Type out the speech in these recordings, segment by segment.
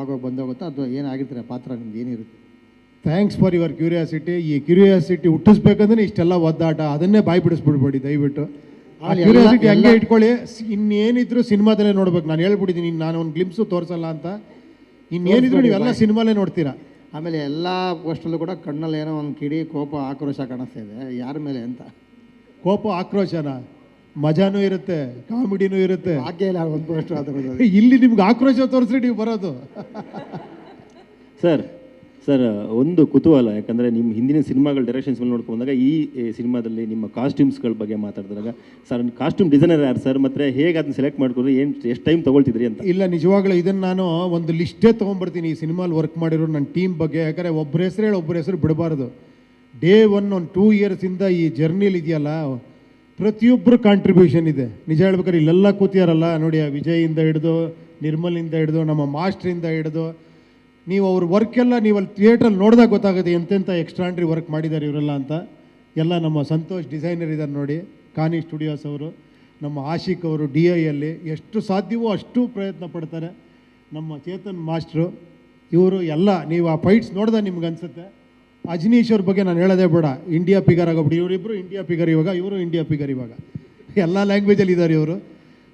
ಅವಾಗ ಬಂದೋಗುತ್ತಾ ಅದು ಏನಾಗಿರ್ತಾರೆ ಪಾತ್ರ ನಿಮ್ಗೆ ಏನಿರುತ್ತೆ? ಥ್ಯಾಂಕ್ಸ್ ಫಾರ್ ಯುವರ್ ಕ್ಯೂರಿಯಾಸಿಟಿ ಈ ಕ್ಯೂರಿಯಾಸಿಟಿ ಹುಟ್ಟಿಸ್ಬೇಕಂದ್ರೆ ಇಷ್ಟೆಲ್ಲ ಒದ್ದಾಟ ಅದನ್ನೇ ಬಾಯಿ ಬಿಡಿಸ್ಬಿಡ್ಬೇಡಿ ದಯವಿಟ್ಟು. ಆ ಕ್ಯೂರಿಯಾಸಿಟಿ ಹಂಗೆ ಇಟ್ಕೊಳ್ಳಿ. ಇನ್ನೇನಿದ್ರು ಸಿನಿಮಾದಲ್ಲೇ ನೋಡ್ಬೇಕು. ನಾನು ಹೇಳ್ಬಿಟ್ಟಿದ್ದೀನಿ ನಾನು ಒಂದು ಗ್ಲಿಮ್ಸು ತೋರಿಸಲ್ಲ ಅಂತ. ಇನ್ನೇನಿದ್ರು ನೀವೆಲ್ಲ ಸಿನಿಮಾಲೇ ನೋಡ್ತೀರಾ? ಆಮೇಲೆ ಎಲ್ಲ ಪೋಸ್ಟಲ್ಲೂ ಕೂಡ ಕಣ್ಣಲ್ಲಿ ಏನೋ ಒಂದು ಕಿಡಿ ಕೋಪ ಆಕ್ರೋಶ ಕಾಣಿಸ್ತಾ ಇದೆ. ಯಾರ ಮೇಲೆ ಅಂತ? ಕೋಪ ಆಕ್ರೋಶನ? ಮಜಾನೂ ಇರುತ್ತೆ ಕಾಮಿಡಿನೂ ಇರುತ್ತೆ. ಹಾಗೆ ಇಲ್ಲ ಒಂದು ಇಲ್ಲಿ ನಿಮ್ಗೆ ಆಕ್ರೋಶ ತೋರಿಸ್ರಿ ನೀವು ಬರೋದು. ಸರ್ ಸರ್ ಒಂದು ಕುತೂಹಲ ಯಾಕಂದರೆ ನಿಮ್ಮ ಹಿಂದಿನ ಸಿನಿಮಾಗಳ ಡೈರೆಕ್ಷನ್ಸ್ ಮೇಲೆ ನೋಡ್ಕೊಂಡು ಬಂದಾಗ ಈ ಈ ಸಿನಿಮಾದಲ್ಲಿ ನಿಮ್ಮ ಕಾಸ್ಟ್ಯೂಮ್ಸ್ಗಳ ಬಗ್ಗೆ ಮಾತಾಡಿದಾಗ ಸರ್ ಕಾಸ್ಟ್ಯೂಮ್ ಡಿಸೈನರ್ ಯಾರು ಸರ್? ಮತ್ತೆ ಹೇಗೆ ಅದನ್ನ ಸೆಲೆಕ್ಟ್ ಮಾಡ್ಕೊಂಡ್ರೆ ಏನು ಎಷ್ಟು ಟೈಮ್ ತೊಗೊಳ್ತಿದ್ರಿ ಅಂತ? ಇಲ್ಲ ನಿಜವಾಗ್ಲೂ ಇದನ್ನು ನಾನು ಒಂದು ಲಿಸ್ಟೇ ತೊಗೊಂಡ್ಬರ್ತೀನಿ. ಈ ಸಿನಿಮಾಲಿ ವರ್ಕ್ ಮಾಡಿರೋ ನನ್ನ ಟೀಮ್ ಬಗ್ಗೆ ಯಾಕಂದರೆ ಒಬ್ಬರ ಹೆಸರು ಹೇಳಿ ಒಬ್ಬರ ಹೆಸರು ಬಿಡಬಾರ್ದು. ಡೇ ಒನ್ ಒಂದು ಟೂ ಇಯರ್ಸಿಂದ ಈ ಜರ್ನಿಲಿ ಇದೆಯಲ್ಲ ಪ್ರತಿಯೊಬ್ಬರು ಕಾಂಟ್ರಿಬ್ಯೂಷನ್ ಇದೆ. ನಿಜ ಹೇಳ್ಬೇಕಾದ್ರೆ ಇಲ್ಲೆಲ್ಲ ಕೂತಿಯಾರಲ್ಲ, ನೋಡಿ ಆ ವಿಜಯಿಂದ ಹಿಡಿದು ನಿರ್ಮಲಿಂದ ಹಿಡಿದು, ನಮ್ಮ ಮಾಸ್ಟ್ರಿಂದ ಹಿಡಿದು. ನೀವು ಅವ್ರ ವರ್ಕೆಲ್ಲ ನೀವು ಅಲ್ಲಿ ಥಿಯೇಟ್ರಲ್ಲಿ ನೋಡಿದಾಗ ಗೊತ್ತಾಗುತ್ತೆ ಎಂತೆಂಥ ಎಕ್ಸ್ಟ್ರಾಂಡ್ರಿ ವರ್ಕ್ ಮಾಡಿದ್ದಾರೆ ಇವರೆಲ್ಲ ಅಂತ. ಎಲ್ಲ ನಮ್ಮ ಸಂತೋಷ್ ಡಿಸೈನರ್ ಇದ್ದಾರೆ ನೋಡಿ ಕಾನಿ ಸ್ಟುಡಿಯೋಸ್ ಅವರು, ನಮ್ಮ ಆಶಿಕ್ ಅವರು ಡಿ ಐಯಲ್ಲಿ ಎಷ್ಟು ಸಾಧ್ಯವೋ ಅಷ್ಟು ಪ್ರಯತ್ನ ಪಡ್ತಾರೆ. ನಮ್ಮ ಚೇತನ್ ಮಾಸ್ಟ್ರು, ಇವರು ಎಲ್ಲ, ನೀವು ಆ ಫೈಟ್ಸ್ ನೋಡಿದಾಗ ನಿಮ್ಗೆ ಅನ್ಸುತ್ತೆ. ಅಜನೀಶ್ ಅವ್ರ ಬಗ್ಗೆ ನಾನು ಹೇಳೋದೇ ಬೇಡ. ಇಂಡಿಯಾ ಪಿಗರ್ ಆಗೋಗ್ಬಿಟ್ಟು ಇವರಿಬ್ಬರು ಇಂಡಿಯಾ ಪಿಗರ್ ಇವಾಗ, ಇವರು ಇಂಡಿಯಾ ಪಿಗರ್ ಇವಾಗ. ಎಲ್ಲ ಲ್ಯಾಂಗ್ವೇಜಲ್ಲಿ ಇದ್ದಾರೆ ಇವರು.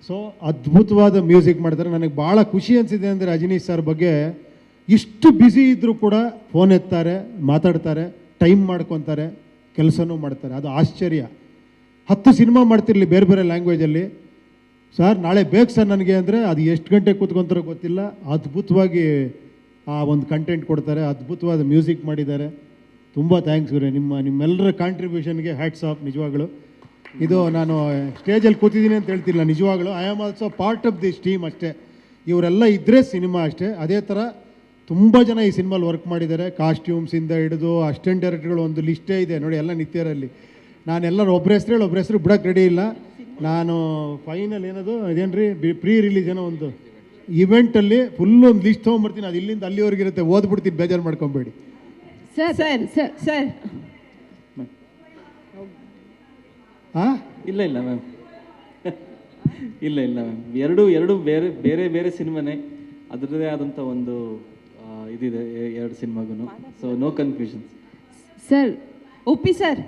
ಸೊ ಅದ್ಭುತವಾದ ಮ್ಯೂಸಿಕ್ ಮಾಡ್ತಾರೆ. ನನಗೆ ಭಾಳ ಖುಷಿ ಅನಿಸಿದೆ ಅಂದರೆ ಅಜನೀಶ್ ಸರ್ ಬಗ್ಗೆ ಇಷ್ಟು ಬ್ಯುಸಿ ಇದ್ದರೂ ಕೂಡ ಫೋನ್ ಎತ್ತಾರೆ, ಮಾತಾಡ್ತಾರೆ ಟೈಮ್ ಮಾಡ್ಕೊತಾರೆ, ಕೆಲಸನೂ ಮಾಡ್ತಾರೆ. ಅದು ಆಶ್ಚರ್ಯ. ಹತ್ತು ಸಿನಿಮಾ ಮಾಡ್ತಿರ್ಲಿ ಬೇರೆ ಬೇರೆ ಲ್ಯಾಂಗ್ವೇಜಲ್ಲಿ ಸರ್ ನಾಳೆ ಬೇಕು ಸರ್ ನನಗೆ ಅಂದರೆ ಅದು ಎಷ್ಟು ಗಂಟೆ ಕೂತ್ಕೊಂತಾರೋ ಗೊತ್ತಿಲ್ಲ. ಅದ್ಭುತವಾಗಿ ಆ ಒಂದು ಕಂಟೆಂಟ್ ಕೊಡ್ತಾರೆ. ಅದ್ಭುತವಾದ ಮ್ಯೂಸಿಕ್ ಮಾಡಿದ್ದಾರೆ. ತುಂಬ ಥ್ಯಾಂಕ್ಸ್ ಗುರು. ನಿಮ್ಮ, ನಿಮ್ಮೆಲ್ಲರ ಕಾಂಟ್ರಿಬ್ಯೂಷನ್ಗೆ ಹ್ಯಾಟ್ಸ್ ಆಫ್ ನಿಜವಾಗ್ಲು. ಇದು ನಾನು ಸ್ಟೇಜಲ್ಲಿ ಕೂತಿದ್ದೀನಿ ಅಂತ ಹೇಳ್ತಿಲ್ಲ, ನಿಜವಾಗ್ಲು. I am also part of this team ಅಷ್ಟೇ. ಇವರೆಲ್ಲ ಇದ್ದರೆ ಸಿನಿಮಾ ಅಷ್ಟೇ. ಅದೇ ಥರ ತುಂಬ ಜನ ಈ ಸಿನಿಮಾಲಿ ವರ್ಕ್ ಮಾಡಿದ್ದಾರೆ. ಕಾಸ್ಟ್ಯೂಮ್ಸಿಂದ ಹಿಡಿದು ಅಸ್ಟೆಂಟ್ ಡೈರೆಕ್ಟರ್ಗಳು ಒಂದು ಲಿಸ್ಟೇ ಇದೆ. ನೋಡಿ, ಎಲ್ಲ ನಿತ್ಯರಲ್ಲಿ. ನಾನೆಲ್ಲರೂ ಒಬ್ಬರ ಹೆಸರು ಹೇಳಿ ಒಬ್ಬರ ಹೆಸರು ಬಿಡೋಕ್ಕೆ ರೆಡಿ ಇಲ್ಲ. ನಾನು ಫೈನಲ್ ಏನದು? ಅದೇನ್ರಿ ಪ್ರೀ ರಿಲೀಸ್ ಏನೋ ಒಂದು ಇವೆಂಟಲ್ಲಿ ಫುಲ್ ಒಂದು ಲಿಸ್ಟ್ ತೊಗೊಂಬರ್ತೀನಿ ಅದು ಇಲ್ಲಿಂದ ಅಲ್ಲಿವರೆಗಿರುತ್ತೆ. ಓದ್ಬಿಡ್ತೀನಿ, ಬೇಜಾರು ಮಾಡ್ಕೊಬೇಡಿ. Sir sir. Sir sir. ಹಾಂ? ಇಲ್ಲ ಇಲ್ಲ ಮ್ಯಾಮ್. ಇಲ್ಲ ಇಲ್ಲ ಮ್ಯಾಮ್. ಎರಡು ಎರಡು ಬೇರೆ ಬೇರೆ ಬೇರೆ ಸಿನಿಮಾನೇ. ಅದರದೇ ಆದಂಥ ಒಂದು ಆ, ಇದಿದೆ ಎ- ಎರಡು ಸಿನಿಮಾಗೂ ಸೊ ನೋ ಕನ್ಫ್ಯೂಷನ್ಸ್ ಸರ್ ಒಪ್ಪಿ ಸರ್.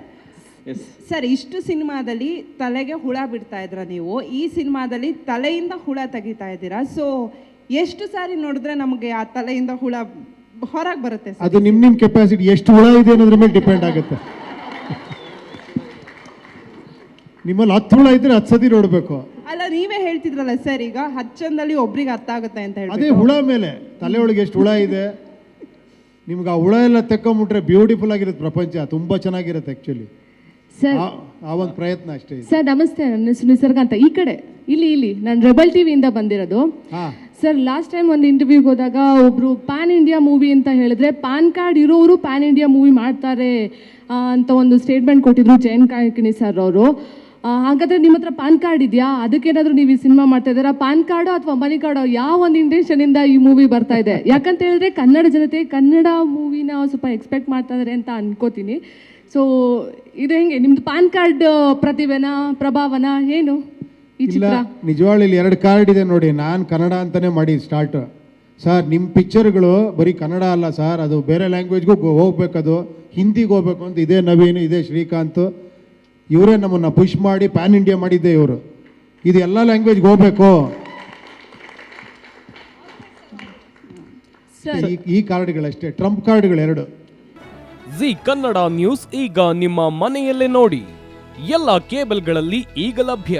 ಎಸ್ ಸರ್ ಇಷ್ಟು ಸಿನಿಮಾದಲ್ಲಿ ತಲೆಗೆ ಹುಳ ಬಿಡ್ತಾ ಇದ್ರ ನೀವು? ಈ ಸಿನಿಮಾದಲ್ಲಿ ತಲೆಯಿಂದ ಹುಳ ತೆಗಿತಾ ಇದ್ದೀರಾ? ಸೊ ಎಷ್ಟು ಸಾರಿ ನೋಡಿದ್ರೆ ನಮಗೆ ಆ ತಲೆಯಿಂದ ಹುಳ ಹೊರಗೆ ಬರುತ್ತೆ ಸರ್. ಅದು ನಿಮ್ಮ ನಿಮ್ಮ ಕೆಪಾಸಿಟಿ ಎಷ್ಟು ಹುಳ ಇದೆ ಅನ್ನೋದ್ರ ಮೇಲೆ ಡಿಪೆಂಡ್ ಆಗುತ್ತೆ. ನಿಮ್ಮಲ್ಲಿ ಹತ್ತು ಹುಳ ಇದ್ರೆ ಹತ್ತು ಸತಿ ನೋಡಬೇಕು. ಅಲ್ಲ ನೀವೇ ಹೇಳ್ತಿದ್ರಲ್ಲ ಸರ್ ಈಗ ಹಚ್ಚಂದಲ್ಲಿ ಒಬ್ರಿಗೆ ಅರ್ಥ ಆಗುತ್ತೆ ಅಂತ ಅದೇ ಹುಳ ಮೇಲೆ ತಲೆ ಒಳಗೆ ಎಷ್ಟು ಹುಳ ಇದೆ. ನಿಮ್ಗೆ ಆ ಹುಳ ಎಲ್ಲ ತೆಕ್ಕೊಂಬಿಟ್ರೆ ಬ್ಯೂಟಿಫುಲ್ ಆಗಿರುತ್ತೆ ಪ್ರಪಂಚ ತುಂಬಾ ಚೆನ್ನಾಗಿರುತ್ತೆ ಆ್ಯಕ್ಚುಲಿ ಸರ್. ಆ ಒಂದು ಪ್ರಯತ್ನ ಅಷ್ಟೇ ಸರ್ ನಮಸ್ತೆ ನನ್ನ ಹೆಸರು ನಿಸರ್ಗ ಅಂತ. ಈ ಕಡೆ ಇಲ್ಲಿ ಇಲ್ಲಿ ನಾನು ರೆಬಲ್ ಟಿವಿಯಿಂದ ಬಂದಿರೋದು. ಹಾಂ. ಸರ್ ಲಾಸ್ಟ್ ಟೈಮ್ ಒಂದು ಇಂಟರ್ವ್ಯೂಗೆ ಹೋದಾಗ ಒಬ್ರು ಪ್ಯಾನ್ ಇಂಡಿಯಾ ಮೂವಿ ಅಂತ ಹೇಳಿದ್ರೆ ಪ್ಯಾನ್ ಕಾರ್ಡ್ ಇರೋರು ಪ್ಯಾನ್ ಇಂಡಿಯಾ ಮೂವಿ ಮಾಡ್ತಾರೆ ಅಂತ ಒಂದು ಸ್ಟೇಟ್ಮೆಂಟ್ ಕೊಟ್ಟಿದ್ರು ಜಯನ್ ಕಾಯ್ಕಿಣಿ ಸರ್ ಅವರು. ಹಾಗಾದ್ರೆ ನಿಮ್ಮ ಹತ್ರ ಪಾನ್ ಕಾರ್ಡ್ ಇದೆಯಾ? ಅದಕ್ಕೇನಾದ್ರೂ ನೀವು ಈ ಸಿನಿಮಾ ಮಾಡ್ತಾ ಇದ್ದೀರಾ? ಪ್ಯಾನ್ ಕಾರ್ಡೋ ಅಥವಾ ಮನಿ ಕಾರ್ಡೋ ಯಾವ ಒಂದು ಇಂಟೆನ್ಷನಿಂದ ಈ ಮೂವಿ ಬರ್ತಾ ಇದೆ? ಯಾಕಂತ ಹೇಳಿದ್ರೆ ಕನ್ನಡ ಜನತೆ ಕನ್ನಡ ಮೂವಿನ ಸ್ವಲ್ಪ ಎಕ್ಸ್ಪೆಕ್ಟ್ ಮಾಡ್ತಾ ಇದಾರೆ ಅಂತ ಅನ್ಕೋತೀನಿ. ಸೊ ಇದು ಹೆಂಗೆ? ನಿಮ್ಮದು ಪ್ಯಾನ್ ಕಾರ್ಡ್ ಪ್ರತಿಭೆನಾ, ಪ್ರಭಾವನ? ಏನು? ಇಲ್ಲ ನಿಜವಾಗ್ಲೂ ಇಲ್ಲಿ ಎರಡು ಕಾರ್ಡ್ ಇದೆ ನೋಡಿ. ನಾನು ಕನ್ನಡ ಅಂತಾನೆ ಮಾಡಿ ಸ್ಟಾರ್ಟ್ ಸರ್ ನಿಮ್ಮ ಪಿಕ್ಚರ್ಗಳು ಬರೀ ಕನ್ನಡ ಅಲ್ಲ ಸರ್ ಅದು ಬೇರೆ ಲ್ಯಾಂಗ್ವೇಜ್ಗೂ ಹೋಗ್ಬೇಕದು. ಹಿಂದಿಗೆ ಹೋಗ್ಬೇಕು ಅಂತ ಇದೇ ನವೀನ್ ಇದೇ ಶ್ರೀಕಾಂತ್. ಇವರೇ ನಮ್ಮನ್ನು ಪುಷ್ ಮಾಡಿ ಪ್ಯಾನ್ ಇಂಡಿಯಾ ಮಾಡಿದ್ದೆ ಇವರು. ಇದು ಎಲ್ಲ ಲ್ಯಾಂಗ್ವೇಜ್ಗೆ ಹೋಗ್ಬೇಕು. ಸರ್ ಈ ಕಾರ್ಡ್ಗಳಷ್ಟೇ. ಟ್ರಂಪ್ ಕಾರ್ಡ್ಗಳು ಎರಡು. ಜಿ ಕನ್ನಡ ನ್ಯೂಸ್ ಈಗ ನಿಮ್ಮ ಮನೆಯಲ್ಲೇ ನೋಡಿ. ಎಲ್ಲ ಕೇಬಲ್ಗಳಲ್ಲಿ ಈಗ ಲಭ್ಯ.